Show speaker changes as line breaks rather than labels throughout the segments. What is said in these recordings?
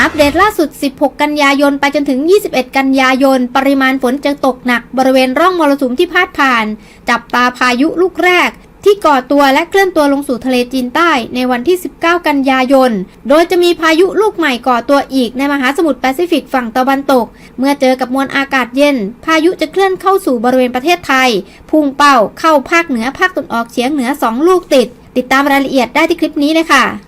อัปเดตล่าสุด 16 กันยายน ไปจนถึง 21 กันยายน ปริมาณฝนจะตกหนักบริเวณร่องมรสุมที่พาดผ่าน จับตาพายุลูกแรก ที่ก่อตัวและเคลื่อนตัวลงสู่ทะเลจีนใต้ในวันที่ 19 กันยายน โดยจะมีพายุลูกใหม่ก่อตัวอีกในมหาสมุทรแปซิฟิกฝั่งตะวันตก เมื่อเจอกับมวลอากาศเย็น พายุจะเคลื่อนเข้าสู่บริเวณประเทศไทย พุ่งเป้าเข้าภาคเหนือภาคตะวันออกเฉียงเหนือ 2 ลูกติด ติดตามรายละเอียดได้ที่คลิปนี้เลยค่ะ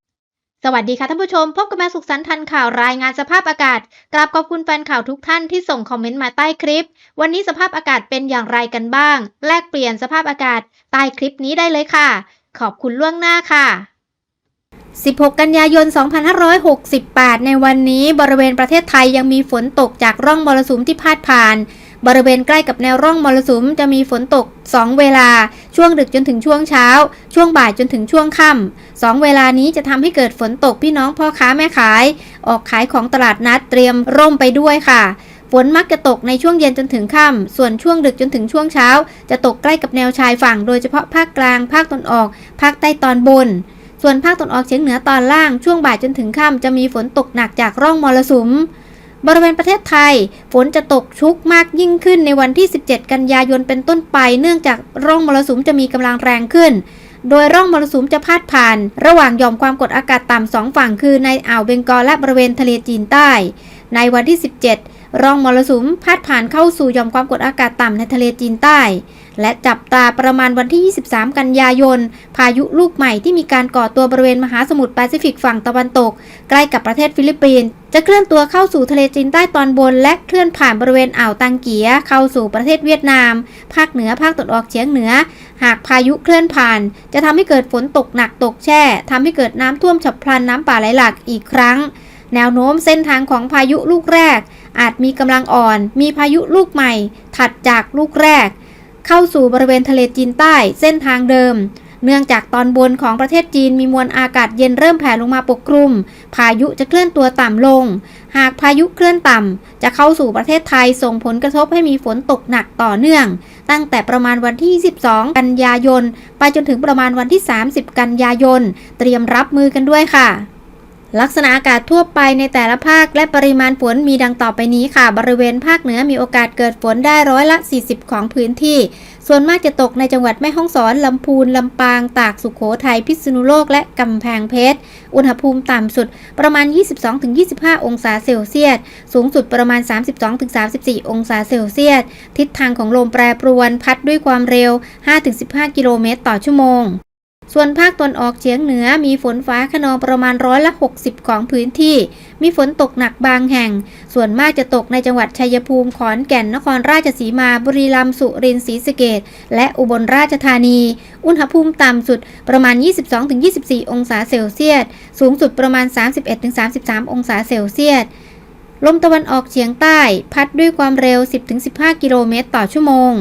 สวัสดีค่ะท่านผู้ชม พบกับแมวสุขสันต์ทันข่าวรายงานสภาพอากาศกราบขอบคุณแฟนข่าวทุกท่านที่ส่งคอมเมนต์มาใต้คลิป วันนี้สภาพอากาศเป็นอย่างไรกันบ้าง แลกเปลี่ยนสภาพอากาศใต้คลิปนี้ได้เลยค่ะ ขอบคุณล่วงหน้าค่ะ 16 กันยายน 2568 ในวันนี้บริเวณประเทศไทยยังมีฝนตกจากร่องมรสุมที่พาดผ่าน บริเวณใกล้กับแนวร่องมรสุมจะมีฝนตก 2 เวลา ช่วงดึกจนถึงช่วงเช้า ช่วงบ่ายจนถึงช่วงค่ำสองเวลานี้จะทำให้เกิดฝนตกพี่น้องพ่อค้าแม่ขาย ออกขายของตลาดนัดเตรียมร่มไปด้วยค่ะฝนมักจะตกในช่วงเย็นจนถึงค่ำ ส่วนช่วงดึกจนถึงช่วงเช้า จะตกใกล้กับแนวชายฝั่ง โดยเฉพาะภาคกลาง ภาคตะวันออก ภาคใต้ตอนบน ส่วนภาคตะวันออกเฉียงเหนือตอนล่าง ช่วงบ่ายจนถึงค่ำจะมีฝนตกหนักจากร่องมรสุม บริเวณประเทศไทย ฝนจะตกชุกมากยิ่งขึ้นในวันที่ 17 กันยายนเป็นต้นไป เนื่องจากร่องมรสุมจะมีกำลังแรงขึ้น โดยร่องมรสุมจะพาดผ่าน ระหว่างหย่อมความกดอากาศต่ำสองฝั่งคือในอ่าวเบงกอลและบริเวณทะเลจีนใต้ ในวันที่ 17 ร่องมรสุมพาดผ่านเข้าสู่หย่อมความกดอากาศต่ำในทะเลจีนใต้ และจับตาประมาณวันที่ 23 กันยายน พายุลูกใหม่ที่มีการก่อตัวบริเวณมหาสมุทรแปซิฟิกฝั่งตะวันตก ใกล้กับประเทศฟิลิปปินส์จะเคลื่อนตัวเข้าสู่ทะเลจีนใต้ตอนบน และเคลื่อนผ่านบริเวณอ่าวตังเกียเข้าสู่ประเทศเวียดนาม ภาคเหนือภาคตะวันออกเฉียงเหนือ หากพายุเคลื่อนผ่าน จะทำให้เกิดฝนตกหนักตกแช่ทำให้เกิดน้ำท่วมฉับพลันน้ำป่าไหลหลากอีกครั้ง แนวโน้มเส้นทางของพายุลูกแรก อาจมีกำลังอ่อน มีพายุลูกใหม่ ถัดจากลูกแรก เข้าสู่บริเวณทะเลจีนใต้เส้นทางเดิม เนื่องจากตอนบนของประเทศจีนมีมวลอากาศเย็นเริ่มแผ่ลงมาปกคลุม พายุจะเคลื่อนตัวต่ำลง หากพายุเคลื่อนต่ำ จะเข้าสู่ประเทศไทยส่งผลกระทบให้มีฝนตกหนักต่อเนื่อง ตั้งแต่ประมาณวันที่ 22 กันยายน ไปจนถึงประมาณวันที่ 30 กันยายน เตรียมรับมือกันด้วยค่ะ ลักษณะอากาศทั่วไปในแต่ละภาคและปริมาณฝนมีดังต่อไปนี้ค่ะ บริเวณภาคเหนือมีโอกาสเกิดฝนได้ร้อยละ 40 ของพื้นที่ ส่วนมากจะตกในจังหวัดแม่ฮ่องสอน ลำพูน ลำปาง ตาก สุขโขทัย พิษณุโลก และกำแพงเพชร อุณหภูมิต่ำสุดประมาณ 22-25 องศาเซลเซียส สูงสุดประมาณ 32-34 องศาเซลเซียส ทิศทางของลมแปรปรวนพัดด้วยความเร็ว 5-15 กิโลเมตรต่อชั่วโมง ส่วนภาคตนออกเฉียงเหนือมีฝนฟ้าขนองประมาณร้อยละ 60 ของพื้นที่ มีฝนตกหนักบางแห่ง ส่วนมากจะตกในจังหวัดชัยภูมิ ขอนแก่น นครราชสีมา บุรีรัมย์ สุรินทร์ ศรีสะเกษและอุบลราชธานี อุณหภูมิต่ำสุดประมาณ 22-24 องศาเซลเซียส สูงสุดประมาณ 31-33 องศาเซลเซียสลมตะวันออกเฉียงใต้ พัดด้วยความเร็ว 10-15 กิโลเมตรต่อชั่วโมง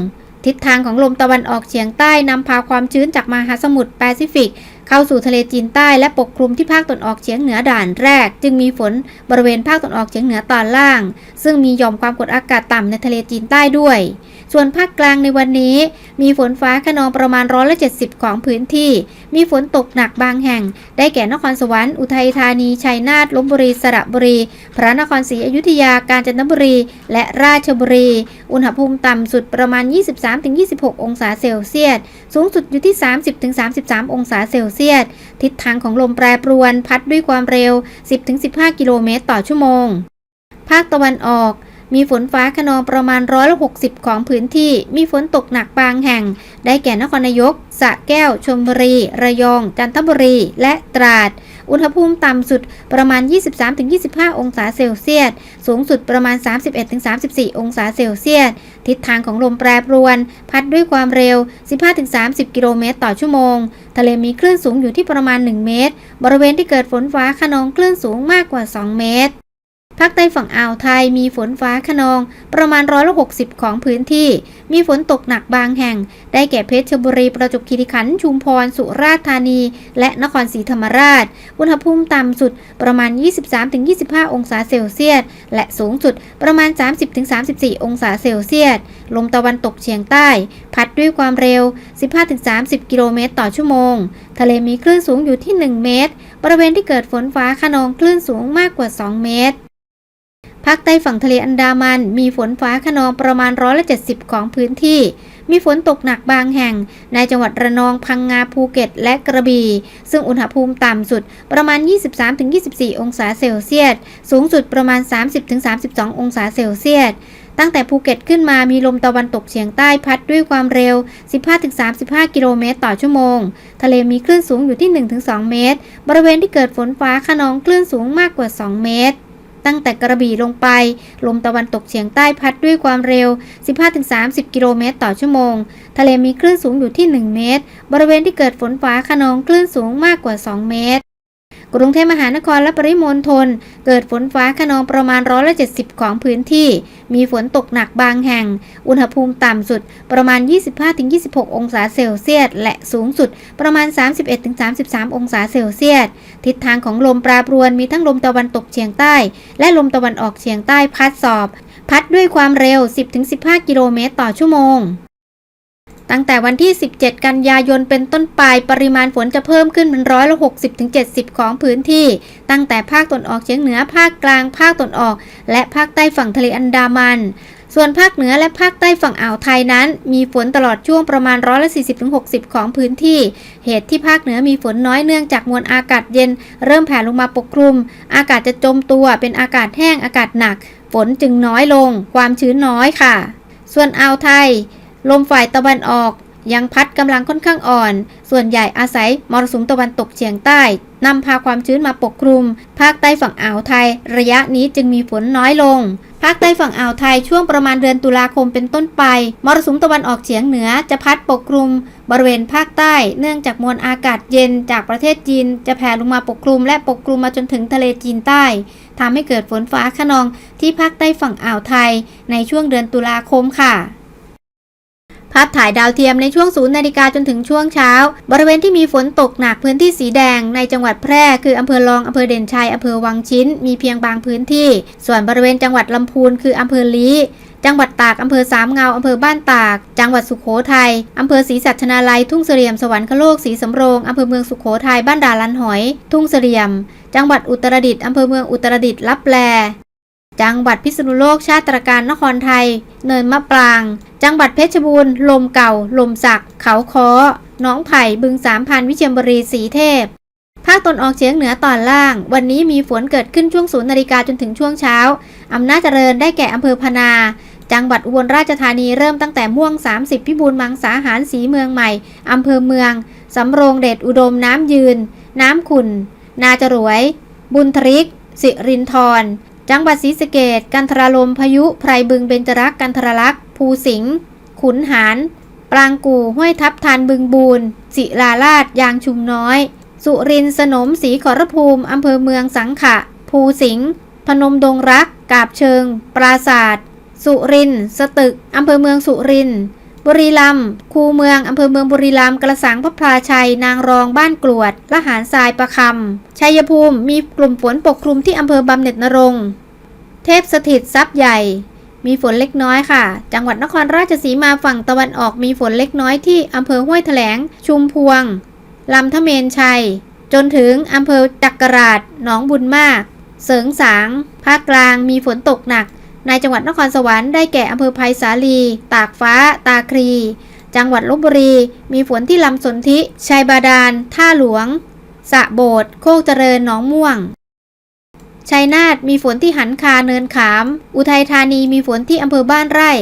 ทิศทางของลมตะวันออกเฉียงใต้นำพาความชื้นจากมหาสมุทรแปซิฟิก เข้าสู่ทะเลจีนใต้และปกคลุมที่ภาคตะวันออกเฉียงเหนือด่านแรก จึงมีฝนบริเวณภาคตะวันออกเฉียงเหนือตอนล่าง ซึ่งมีย่อมความกดอากาศต่ำในทะเลจีนใต้ด้วย ส่วนภาคกลางในวันนี้ มีฝนฟ้าขนองประมาณร้อยละ70ของพื้นที่ มีฝนตกหนักบางแห่ง ได้แก่นครสวรรค์อุทัยธานีชัยนาทลบบุรีสระบุรี พระนครศรีอยุธยากาญจนบุรี และราชบุรี อุณหภูมิต่ำสุดประมาณ 23-26 องศาเซลเซียส สูงสุดอยู่ที่ 30-33 องศาเซลเซียสทิศทางของลมแปรปรวน พัดด้วยความเร็ว 10-15 กิโลเมตรต่อชั่วโมง ภาคตะวันออกมีฝนฟ้าขนองประมาณร้อยละ60ของพื้นที่ มีฝนตกหนักบางแห่ง ได้แก่นครนายกสระแก้ว ชลบุรี ระยอง จันทบุรี และตราด อุณหภูมิต่ำสุดประมาณ 23-25 องศาเซลเซียส สูงสุดประมาณ 31-34 องศาเซลเซียส ทิศทางของลมแปรปรวน พัดด้วยความเร็ว 15-30 กิโลเมตรต่อชั่วโมง ทะเลมีคลื่นสูงอยู่ที่ประมาณ 1 เมตร บริเวณที่เกิดฝนฟ้าขนองคลื่นสูงมากกว่า 2 เมตร ภาคใต้ฝั่งอ่าวไทยมีฝนฟ้าขนอง ประมาณร้อยละ60ของพื้นที่ มีฝนตกหนักบางแห่ง ได้แก่เพชรบุรีประจวบคีรีขันธ์ชุมพร สุราษฎร์ธานี และนครศรีธรรมราช อุณหภูมิต่ำสุดประมาณ 23-25 องศาเซลเซียส และสูงสุดประมาณ 30-34 องศาเซลเซียส ลมตะวันตกเฉียงใต้ พัดด้วยความเร็ว 15-30 กิโลเมตรต่อชั่วโมง ทะเลมีคลื่นสูงอยู่ที่ 1 เมตร บริเวณที่เกิดฝนฟ้าขนองคลื่นสูงมากกว่า 2 เมตร ภาคใต้ฝั่งทะเลอันดามัน มีฝนฟ้าขนองประมาณร้อยละ70ของพื้นที่ มีฝนตกหนักบางแห่ง ในจังหวัดระนองพังงาภูเก็ต และกระบี่ ซึ่งอุณหภูมิต่ำสุดประมาณ 23-24 องศาเซลเซียส สูงสุดประมาณ 30-32 องศาเซลเซียสตั้งแต่ภูเก็ตขึ้นมามีลมตะวันตกเฉียงใต้พัดด้วยความเร็ว 15-35 กิโลเมตรต่อชั่วโมง ทะเลมีคลื่นสูงอยู่ที่ 1-2 เมตร บริเวณที่เกิดฝนฟ้าขนองคลื่นสูงมากกว่า 2 เมตร ตั้งแต่กระบี่ลงไป ลมตะวันตกเฉียงใต้พัดด้วยความเร็ว 15-30 กิโลเมตรต่อชั่วโมง ทะเลมีคลื่นสูงอยู่ที่ 1 เมตร บริเวณที่เกิดฝนฟ้าขนองคลื่นสูงมากกว่า 2 เมตร กรุงเทพมหานครและปริมณฑลเกิดฝนฟ้าขนองประมาณร้อยละ70 ของพื้นที่ มีฝนตกหนักบางแห่ง อุณหภูมิต่ำสุดประมาณ 25-26 องศาเซลเซียส และสูงสุดประมาณ 31-33 องศาเซลเซียส ทิศทางของลมปราปรวนมีทั้งลมตะวันตกเฉียงใต้ และลมตะวันออกเฉียงใต้พัดสอบ พัดด้วยความเร็ว 10-15 กิโลเมตรต่อชั่วโมง ตั้งแต่วันที่ 17 กันยายนเป็นต้นไป ปริมาณฝนจะเพิ่มขึ้นเป็นร้อยละ60-70 ของพื้นที่ ตั้งแต่ภาคตนออกเฉียงเหนือ ภาคกลาง ภาคตนออก และภาคใต้ฝั่งทะเลอันดามัน ส่วนภาคเหนือและภาคใต้ฝั่งอ่าวไทยนั้น มีฝนตลอดช่วงประมาณร้อยละ40-60 ของพื้นที่ เหตุที่ภาคเหนือมีฝนน้อยเนื่องจากมวลอากาศเย็น เริ่มแผ่ลงมาปกคลุม อากาศจะจมตัว เป็นอากาศแห้ง อากาศหนัก ฝนจึงน้อยลง ความชื้นน้อยค่ะ ส่วนอ่าวไทย ลมฝ่ายตะวันออกยังพัดกำลังค่อนข้างอ่อน ส่วนใหญ่อาศัยมรสุมตะวันตกเฉียงใต้นำพาความชื้นมาปกคลุม ภาคใต้ฝั่งอ่าวไทย ระยะนี้จึงมีฝนน้อยลง ภาคใต้ฝั่งอ่าวไทยช่วงประมาณเดือนตุลาคมเป็นต้นไป มรสุมตะวันออกเฉียงเหนือจะพัดปกคลุม บริเวณภาคใต้ เนื่องจากมวลอากาศเย็นจากประเทศจีน จะแผ่ลงมาปกคลุมและปกคลุมมาจนถึงทะเลจีนใต้ทำให้เกิดฝนฟ้าขนองที่ภาคใต้ฝั่งอ่าวไทย ในช่วงเดือนตุลาคมค่ะ พถ่ายดาวเทียมในช่วงศูนย์นาฬิกาจนถึงช่วงเช้า บริเวณที่มีฝนตกหนักพื้นที่สีแดง ในจังหวัดแพร่คืออำเภอรองอำเภอเด่นชัยอำเภอวังชิ้น มีเพียงบางพื้นที่ ส่วนบริเวณจังหวัดลำพูนคืออำเภอลี้จังหวัดตาก อำเภอสามเงา อำเภอบ้านตาก จังหวัดสุโขทัย อำเภอศรีสัชนาลัย ทุ่งเสลี่ยม สวรรคโลก ศรีสำโรง อำเภอเมืองสุโขทัย บ้านด่าลันหอย ทุ่งเสลี่ยม จังหวัดอุตรดิตถ์ อำเภอเมืองอุตรดิตถ์ ลับแล จังหวัดพิษณุโลก ชาติตรการนครไทย เนินมะปราง จังหวัดเพชรบูรณ์ ลมเก่า ลมสัก เขาค้อน้องไผ่บึงสามพันวิเชียรบุรีสีเทพ ภาคตนออกเฉียงเหนือตอนล่าง วันนี้มีฝนเกิดขึ้นช่วงศูนย์นาฬิกาจนถึงช่วงเช้า อำนาจเจริญได้แก่อำเภอพนา จังหวัดอุบลราชธานีเริ่มตั้งแต่ม่วง 30 พิบูลมังสาหารสีเมืองใหม่ อำเภอเมือง สำโรงเดชอุดมน้ำยืน น้ำขุนนาจรวย บุญทริก สิรินทรจังหวัดศรีสะเกดกันทราลมพายุไพรบึงเบญจรักกันทรลักษ์ ภูสิงห์ขุนหาร ปรางกู่ห้วยทับทานบึงบูนศิลาลาดยางชุมน้อย สุรินทร์สนมศรีขอรภูมิอำเภอเมืองสังขะ ภูสิงห์พนมดงรัก กาบเชิง ปราศาสตร์สุรินทร์สตึกอำเภอเมืองสุรินทร์บุรีรัมย์คูเมืองอำเภอเมืองบุรีรัมย์กระสังพระพลาชัย นางรองบ้านกรวดละหารทรายประคำชัยภูมิมีกลุ่มฝนปกคลุมที่อำเภอบำเหน็จนรง เทพสถิตทรัพย์ใหญ่ มีฝนเล็กน้อยค่ะ จังหวัดนครราชสีมาฝั่งตะวันออกมีฝนเล็กน้อยที่อำเภอห้วยแถลง ชุมพวง ลำทะเมนชัย จนถึงอำเภอจักกราชหนองบุญมาก เสริงสาง ภาคกลางมีฝนตกหนัก ในจังหวัดนครสวรรค์ได้แก่อำเภอไผ่สาลี ตากฟ้า ตาครี จังหวัดลบบุรี มีฝนที่ลำสนธิชัยบาดาล ท่าหลวงสะโบด โคกเจริญ หนองม่วง ชัยนาทมีฝนที่หันคาเนินขาม อุทัยธานีมีฝนที่อำเภอบ้านไร่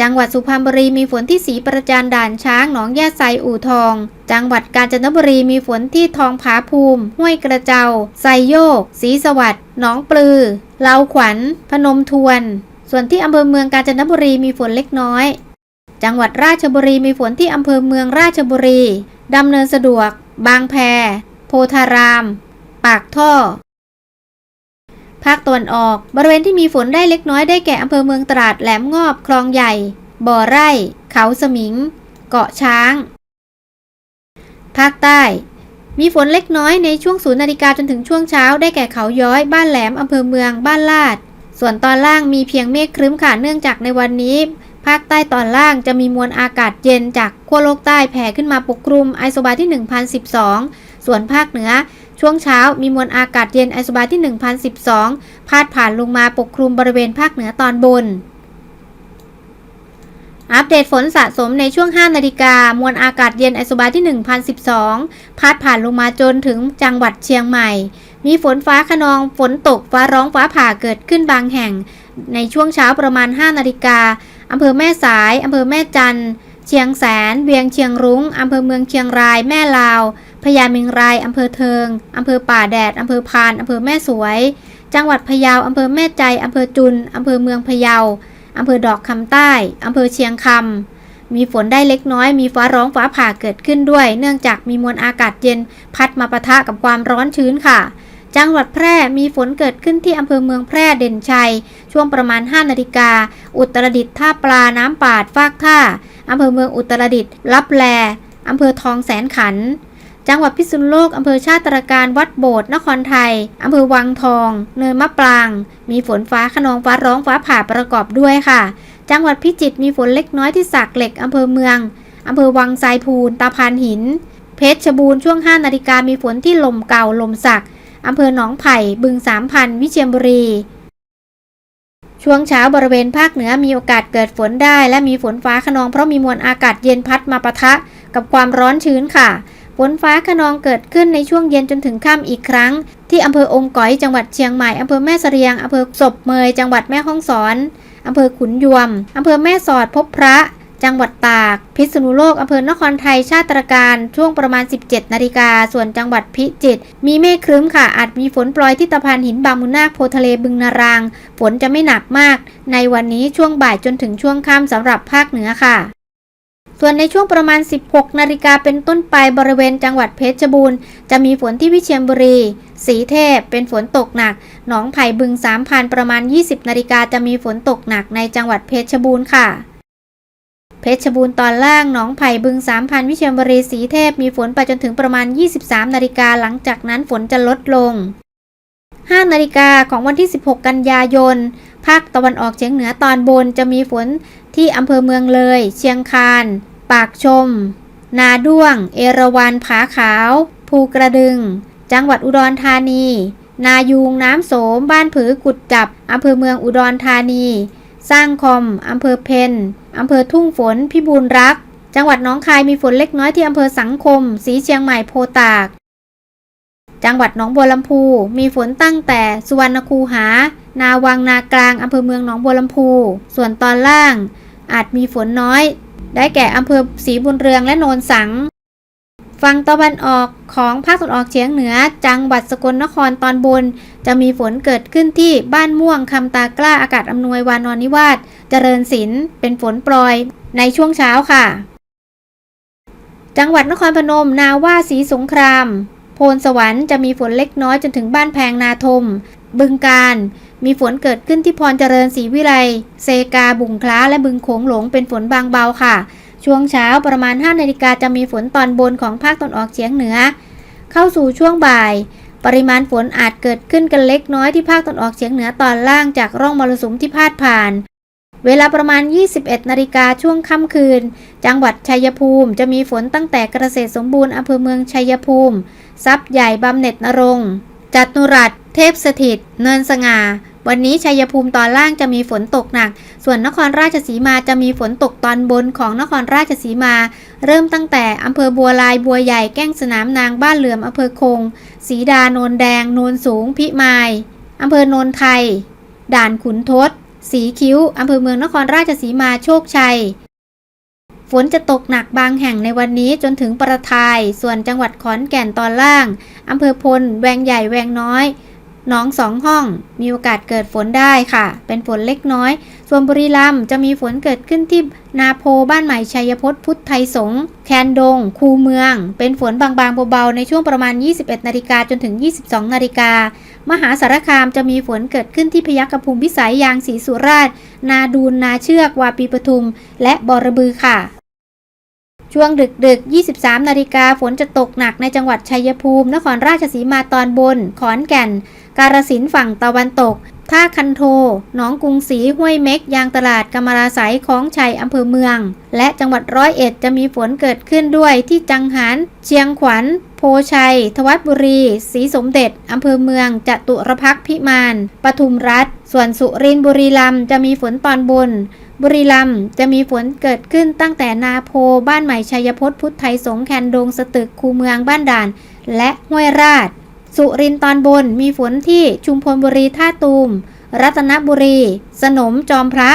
จังหวัดสุพรรณบุรีมีฝนที่ศรีประจานด่านช้างหนองยาไซอู่ทอง จังหวัดกาญจนบุรีมีฝนที่ทองผาภูมิ ห้วยกระเจาไซโยกศรีสวัสดิ์หนองปลือเลาขวัญ พนมทวน ส่วนที่อำเภอเมืองกาญจนบุรีมีฝนเล็กน้อย จังหวัดราชบุรีมีฝนที่อำเภอเมืองราชบุรีดำเนินสะดวก บางแพ โพธาราม ปากท่อ ภาคตะวันออก บริเวณที่มีฝนได้เล็กน้อยได้แก่อำเภอเมืองตราดแหลมงอบคลองใหญ่ บ่อไร่ เขาสมิง เกาะช้าง ภาคใต้ มีฝนเล็กน้อยในช่วงศูนย์นาฬิกาจนถึงช่วงเช้าได้แก่เขาย้อย บ้านแหลมอำเภอเมือง บ้านลาด ส่วนตอนล่างมีเพียงเมฆครึ้มค่ะเนื่องจากในวันนี้ ภาคใต้ตอนล่างจะมีมวลอากาศเย็นจากขั้วโลกใต้แผ่ขึ้นมาปกคลุมไอโซบาที่ 1012 ส่วนภาคเหนือ ช่วงเช้ามีมวลอากาศเย็นไอโซบาที่ 1012 พาดผ่านลงมาปกคลุมบริเวณภาคเหนือตอนบน อัปเดตฝนสะสมในช่วง 5 นาฬิกามวลอากาศเย็นไอโซบาที่ 1012 พาดผ่านลงมาจนถึงจังหวัดเชียงใหม่ มีฝนฟ้าขนองฝนตกฟ้าร้องฟ้าผ่าเกิดขึ้นบางแห่ง ในช่วงเช้าประมาณ 5 นาฬิกาอำเภอแม่สายอำเภอแม่จันเชียงแสน เวียงเชียงรุง้งอำเภอเมืองเชียงรายแม่ลาว พญาเมงรายอำเภอเทิงอำเภอป่าแดดอำเภอพานอำเภอแม่สวย จังหวัดพะเยาอำเภอแม่ใจอำเภอจุนอำเภอเมืองพะเยาอำเภอดอกคำใต้อำเภอเชียงคำมีฝนได้เล็กน้อย มีฟ้าร้องฟ้าผ่าเกิดขึ้นด้วย เนื่องจากมีมวลอากาศเย็น พัดมาปะทะกับความร้อนชื้นค่ะ จังหวัดแพร่มีฝนเกิดขึ้นที่อำเภอเมืองแพร่เด่นชัย ช่วงประมาณ 5 นาฬิกา อุตรดิตถ์ท่าปลาน้ำปาดฟากท่าอำเภอเมืองอุตรดิตถ์ลับแลอำเภอทองแสนขัน จังหวัดพิษณุโลกอำเภอชาติตรการวัดโบสถ์นครไทยอำเภอวังทอง เนินมะปราง มีฝนฟ้าขนองฟ้าร้องฟ้าผ่าประกอบด้วยค่ะ จังหวัดพิจิตรมีฝนเล็กน้อยที่สักเหล็กอำเภอเมืองอำเภอวังไซพูนตาพานหิน เพชรบูรณ์ช่วง 5 นาฬิกามีฝนที่ลมเก่าลมสักอำเภอหนองไผ่บึงสามพันวิเชียรบุรี ช่วงเช้าบริเวณภาคเหนือมีโอกาสเกิดฝนได้ และมีฝนฟ้าขนองเพราะมีมวลอากาศเย็นพัดมาปะทะกับความร้อนชื้นค่ะ ฝนฟ้าขนองเกิดขึ้นในช่วงเย็นจนถึงค่ำอีกครั้ง ที่อำเภอองค์ก๋อยจังหวัดเชียงใหม่อำเภอแม่เสรียงอำเภอศพเมยจังหวัดแม่ฮ่องสอนอำเภอขุนยวมอำเภอแม่สอดพบพระ จังหวัดตาก พิษณุโลกอำเภอนครไทยชาติตรการ ช่วงประมาณ 17 นาฬิกา ส่วนจังหวัดพิจิตร มีเมฆครึ้มค่ะ อาจมีฝนโปรยที่ตะพานหินบางมุนนาคโพทะเลบึงนาราง ฝนจะไม่หนักมาก ในวันนี้ช่วงบ่ายจนถึงช่วงค่ำสำหรับภาคเหนือค่ะ ส่วนในช่วงประมาณ 16 นาฬิกาเป็นต้นไปบริเวณจังหวัดเพชรบูรณ์ จะมีฝนที่วิเชียรบุรี สีเทพ เป็นฝนตกหนัก หนองไผ่บึงสามพันประมาณ 20 นาฬิกาจะมีฝนตกหนักในจังหวัดเพชรบูรณ์ค่ะ เพชรบูรณ์ตอนล่าง หนองไผ่บึงสามพันวิเชียรบุรี สีเทพ มีฝนไปจนถึงประมาณ 23 นาฬิกาหลังจากนั้นฝนจะลดลง 5 นาฬิกาของวันที่ 16 กันยายน ภาคตะวันออกเฉียงเหนือตอนบนจะมีฝน ที่อำเภอเมืองเลย เชียงคาน ปากชม นาด้วง เอราวัณผาขาว ภูกระดึง จังหวัดอุดรธานี นายูงน้ำโสม บ้านผือกุดจับอำเภอเมืองอุดรธานี สร้างคอมอำเภอเพนอำเภอทุ่งฝนพิบูลรัก จังหวัดน้องคายมีฝนเล็กน้อยที่อำเภอสังคม สีเชียงใหม่โพตาก จังหวัดหนองบัวลำพู มีฝนตั้งแต่สุวรรณคูหา นาวังนากลางอำเภอเมืองหนองบัวลำพู ส่วนตอนล่าง อาจมีฝนน้อย ได้แก่อำเภอศรีบุญเรืองและโนนสัง ฝั่งตะวันออกของภาคตะวันออกเฉียงเหนือ จังหวัดสกลนครตอนบน จะมีฝนเกิดขึ้นที่บ้านม่วงคำตากล้าอากาศอำนวยวานอนนิวาสเจริญศิลป์เป็นฝนโปรยในช่วงเช้าค่ะ จังหวัดนครพนม นาว่าศรีสงคราม พนสวรรค์จะมีฝนเล็กน้อยจนถึงบ้านแพงนาทม บึงการ มีฝนเกิดขึ้นที่พรเจริญศรีวิไลเซกาบุงคล้าและบึงโขงหลงเป็นฝนบางเบาค่ะ ช่วงเช้าประมาณ5นาฬิกาจะมีฝนตอนบนของภาคตะวันออกเฉียงเหนือ เข้าสู่ช่วงบ่าย ปริมาณฝนอาจเกิดขึ้นกันเล็กน้อยที่ภาคตะวันออกเฉียงเหนือตอนล่างจากร่องมรสุมที่พาดผ่าน เวลาประมาณ 21 นาฬิกาช่วงค่ำคืน จังหวัดชัยภูมิจะมีฝนตั้งแต่เกษตรสมบูรณ์อำเภอเมืองชัยภูมิ ทรัพย์ใหญ่บำเหน็จนรงจัตุรัส เทพสถิต เนินสง่า วันนี้ชัยภูมิตอนล่างจะมีฝนตกหนัก ส่วนนครราชสีมาจะมีฝนตกตอนบนของนครราชสีมา เริ่มตั้งแต่อำเภอบัวลายบัวใหญ่แก้งสนามนางบ้านเหลื่อมอำเภอคง สีดาโนนแดง โนนสูง พิมายอำเภอโนนไทย ด่านขุนทด สีคิ้วอำเภอเมืองนครราชสีมาโชคชัย ฝนจะตกหนักบางแห่งในวันนี้จนถึงประทาย ส่วนจังหวัดขอนแก่นตอนล่างอำเภอพล แวงใหญ่ แวงน้อยหนองสองห้อง มีโอกาสเกิดฝนได้ค่ะ เป็นฝนเล็กน้อย ส่วนบุรีรัมย์จะมีฝนเกิดขึ้นที่นาโพบ้านใหม่ชัยพจน์พุทธไทยสงฆ์แคนดง คูเมือง เป็นฝนบางๆเบาๆในช่วงประมาณ 21 นาฬิกาจนถึง 22 นาฬิกา มหาสารคามจะมีฝนเกิดขึ้นที่พยัคฆภูมิพิสัยยางศรีสุราษฎร์นาดูนนาเชือกวาปีปทุม และบอระบือค่ะ ช่วงดึกดึก 23 นาฬิกาฝนจะตกหนักในจังหวัดชัยภูมิ นครราชสีมาตอนบน ขอนแก่น กาฬสินฝั่งตะวันตก ท่าคันโท หนองกรุงศรีห้วยเม็ก ยางตลาดกำมราสายของชัยอำเภอเมือง และจังหวัดร้อยเอ็ดจะมีฝนเกิดขึ้นด้วยที่จังหันเชียงขวัญ โพชัย ทวัดบุรี ศรีสมเด็จ อำเภอเมืองจตุรพักพิมาน ปทุมรัฐ ส่วนสุรินทร์บุรีรัมย์จะมีฝนตอนบน บุรีรัมย์จะมีฝนเกิดขึ้นตั้งแต่นาโพ บ้านใหม่ชัยพจน์พุทธไทยสงแคนดงสตึกคูเมืองบ้านด่าน และห้วยราช สุรินทร์ตอนบนมีฝนที่ชุมพลบุรีท่าตูม รัตนบุรี สนมจอมพระ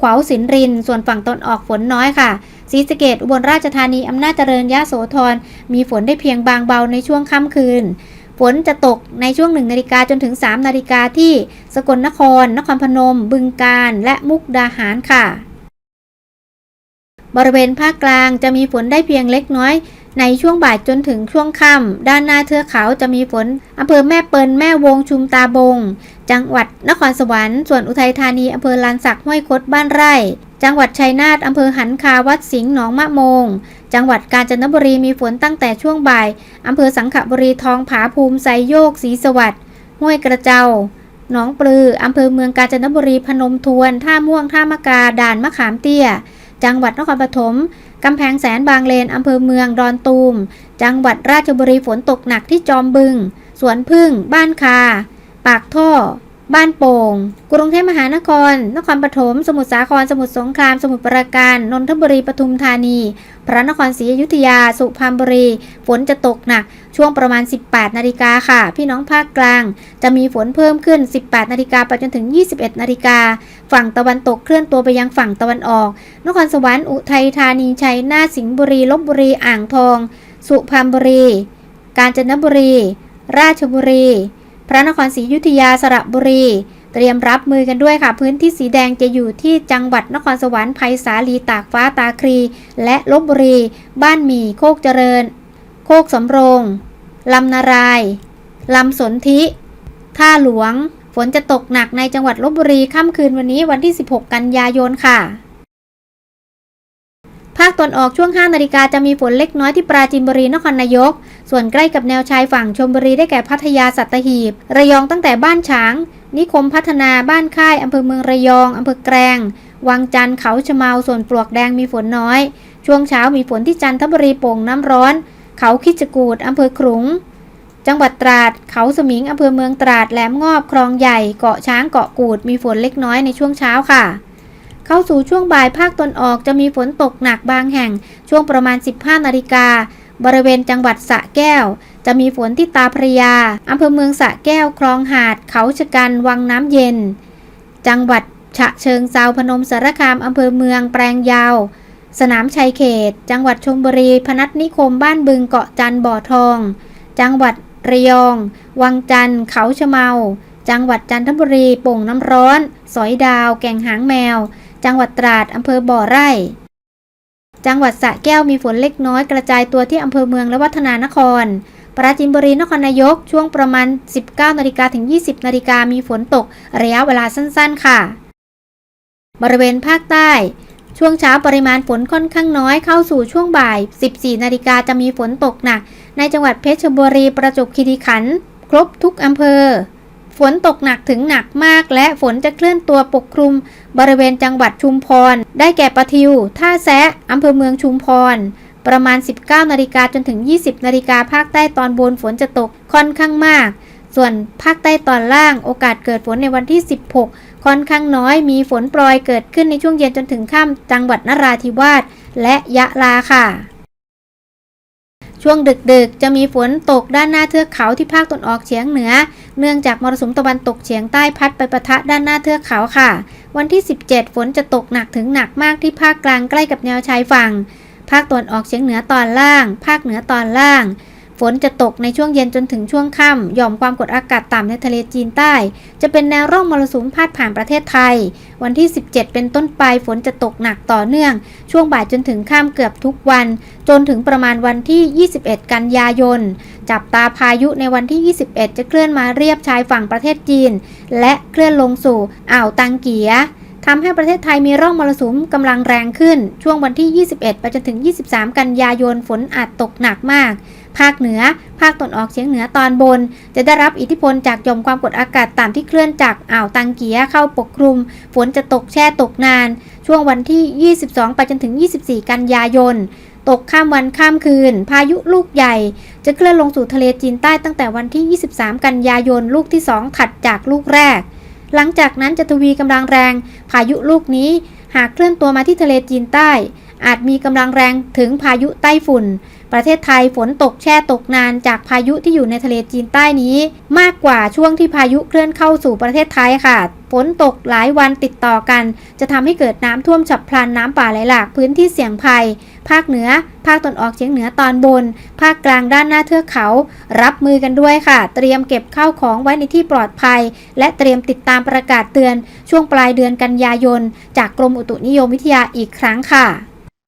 ขวาวสินริน ส่วนฝั่งตนออกฝนน้อยค่ะ ศรีสะเกดอุบลราชธานีอำนาจเจริญยะโสธรมีฝนได้เพียงบางเบาในช่วงค่ำคืน ฝนจะตกในช่วง 1 นาฬิกาจนถึง 3 นาฬิกาที่สกลนคร นครพนม บึงกาฬและมุกดาหารค่ะ บริเวณภาคกลางจะมีฝนได้เพียงเล็กน้อยในช่วงบ่ายจนถึงช่วงค่ำด้านหน้าเทือกเขาจะมีฝนอำเภอแม่เปิลแม่วงชุมตาบง จังหวัดนครสวรรค์ ส่วนอุทัยธานีอำเภอลานสักห้วยคดบ้านไร่ จังหวัดชัยนาทอำเภอหันคาวัดสิงห์หนองมะโมง จังหวัดกาญจนบุรีมีฝนตั้งแต่ช่วงบ่ายอำเภอสังขบุรีทองผาภูมิไซโยกศรีสวัสดิ์ห้วยกระเจ้าหนองปลืออำเภอเมืองกาญจนบุรีพนมทวน ท่าม่วงท่ามะกาด่านมะขามเตี้ย จังหวัดนครปฐมกำแพงแสนบางเลนอำเภอเมืองดอนตูม จังหวัดราชบุรีฝนตกหนักที่จอมบึง สวนพึ่ง บ้านคา ปากท่อ บ้านโป่ง กรุงเทพมหานคร นครปฐม สมุทรสาคร สมุทรสงคราม สมุทรปราการ นนทบุรี ปทุมธานี พระนครศรีอยุธยา สุพรรณบุรี ฝนจะตกหนัก ช่วงประมาณ 18 นาฬิกาค่ะ พี่น้องภาคกลาง จะมีฝนเพิ่มขึ้น 18 นาฬิกาไปจนถึง 21 นาฬิกา ฝั่งตะวันตกเคลื่อนตัวไปยังฝั่งตะวันออก นครสวรรค์ อุทัยธานี ชัยนาท สิงห์บุรี ลบบุรี อ่างทอง สุพรรณบุรี กาญจนบุรี ราชบุรี พระนครศรีอยุธยาสระบุรี เตรียมรับมือกันด้วยค่ะ พื้นที่สีแดงจะอยู่ที่จังหวัดนครสวรรค์ไผ่สาลีตากฟ้าตาครี และลบบุรี บ้านหมี่โคกเจริญ โคกสำโรงลำนารายลำสนธิ ท่าหลวง ฝนจะตกหนักในจังหวัดลบบุรีค่ำคืนวันนี้วันที่ 16 กันยายนค่ะ ภาคตอนออกช่วง 5 นาฬิกาจะมีฝนเล็กน้อยที่ปราจีนบุรีนครนายก ส่วนใกล้กับแนวชายฝั่งชลบุรีได้แก่พัทยาสัตหีบ ระยองตั้งแต่บ้านฉาง นิคมพัฒนาบ้านค่ายอำเภอเมืองระยองอำเภอแกลงวังจันทร์เขาชะเมาส่วนปลวกแดงมีฝนน้อย ช่วงเช้ามีฝนที่จันทบุรีโป่งน้ำร้อน เขาคิดจกูดอำเภอขลุง จังหวัดตราด เขาสมิงอำเภอเมืองตราดแหลมงอบคลองใหญ่เกาะช้างเกาะกูดมีฝนเล็กน้อยในช่วงเช้าค่ะ เข้าสู่ช่วงบ่ายภาคตนออกจะมีฝนตกหนักบางแห่ง ช่วงประมาณ 15 นาฬิกา บริเวณจังหวัดสะแก้ว จะมีฝนที่ตาพระยาอำเภอเมืองสะแก้ว คลองหาด เขาชะกัน วังน้ำเย็น จังหวัดฉะเชิงเซาพนมสารคามอำเภอเมืองแปลงยาว สนามชัยเขต จังหวัดชลบุรี พนัสนิคมบ้านบึงเกาะจันบ่อทอง จังหวัดระยอง วังจันทร์เขาชะเมา จังหวัดจันทบุรี โป่งน้ำร้อน สอยดาว แก่งหางแมว จังหวัดตราดอำเภอบ่อไร่ จังหวัดสระแก้วมีฝนเล็กน้อยกระจายตัวที่อำเภอเมืองและวัฒนานคร ปราจีนบุรีนครนายกช่วงประมาณ 19นาฬิกาถึง 20นาฬิกามีฝนตกระยะเวลาสั้นๆ ค่ะ บริเวณภาคใต้ ช่วงเช้าปริมาณฝนค่อนข้างน้อยเข้าสู่ช่วงบ่าย 14นาฬิกาจะมีฝนตกหนักในจังหวัดเพชรบุรีประจวบคีรีขันธ์ครบทุกอำเภอ ฝนตกหนักถึงหนักมาก และฝนจะเคลื่อนตัวปกคลุม บริเวณจังหวัดชุมพร ได้แก่ปะทิว ท่าแซะอำเภอเมืองชุมพร ประมาณ 19 นาฬิกาจนถึง 20 นาฬิกาภาคใต้ตอนบนฝนจะตกค่อนข้างมาก ส่วนภาคใต้ตอนล่างโอกาสเกิดฝนในวันที่ 16 ค่อนข้างน้อย มีฝนโปรยเกิดขึ้นในช่วงเย็นจนถึงค่ำจังหวัดนราธิวาสและยะลาค่ะช่วงดึกๆ จะมีฝนตกด้านหน้าเทือกเขาที่ภาคตะวันออกเฉียงเหนือ เนื่องจากมรสุมตะวันตกเฉียงใต้พัดไปประทะด้านหน้าเทือกเขาค่ะ วันที่ 17 ฝนจะตกหนักถึงหนักมากที่ภาคกลางใกล้กับแนวชายฝั่ง ภาคตะวันออกเฉียงเหนือตอนล่าง ภาคเหนือตอนล่าง ฝนจะตกในช่วงเย็นจนถึงช่วงค่ำหย่อมความกดอากาศต่ำในทะเลจีนใต้ จะเป็นแนวร่องมรสุมพาดผ่านประเทศไทย วันที่ 17 เป็นต้นไปฝนจะตกหนักต่อเนื่อง ช่วงบ่ายจนถึงค่ำเกือบทุกวัน จนถึงประมาณวันที่ 21 กันยายน จับตาพายุในวันที่ 21 จะเคลื่อนมาเรียบชายฝั่งประเทศจีน และเคลื่อนลงสู่อ่าวตังเกียทำให้ประเทศไทยมีร่องมรสุมกำลังแรงขึ้น ช่วงวันที่ 21 ไปจนถึง 23 กันยายนฝนอาจตกหนักมาก ภาคเหนือ ภาคตะวันออกเฉียงเหนือตอนบน จะได้รับอิทธิพลจากยมความกดอากาศต่ำที่เคลื่อนจากอ่าวตังเกียเข้าปกคลุม ฝนจะตกแช่ตกนาน ช่วงวันที่ 22 ไปจนถึง 24 กันยายนตกข้ามวันข้ามคืน พายุลูกใหญ่ จะเคลื่อนลงสู่ทะเลจีนใต้ตั้งแต่วันที่ 23 กันยายนลูกที่ 2 ถัดจากลูกแรก หลังจากนั้นจะทวีกำลังแรง พายุลูกนี้ หากเคลื่อนตัวมาที่ทะเลจีนใต้ อาจมีกำลังแรงถึงพายุไต้ฝุ่น ประเทศไทยฝนตกแช่ตกนานจากพายุที่อยู่ในทะเลจีนใต้นี้ มากกว่าช่วงที่พายุเคลื่อนเข้าสู่ประเทศไทยค่ะฝนตกหลายวันติดต่อกัน จะทำให้เกิดน้ำท่วมฉับพลันน้ำป่าไหลหลากพื้นที่เสี่ยงภัย ภาคเหนือ ภาคตะวันออกเฉียงเหนือตอนบน ภาคกลางด้านหน้าเทือกเขา รับมือกันด้วยค่ะ เตรียมเก็บข้าวของไว้ในที่ปลอดภัย และเตรียมติดตามประกาศเตือน ช่วงปลายเดือนกันยายน จากกรมอุตุนิยมวิทยาอีกครั้งค่ะ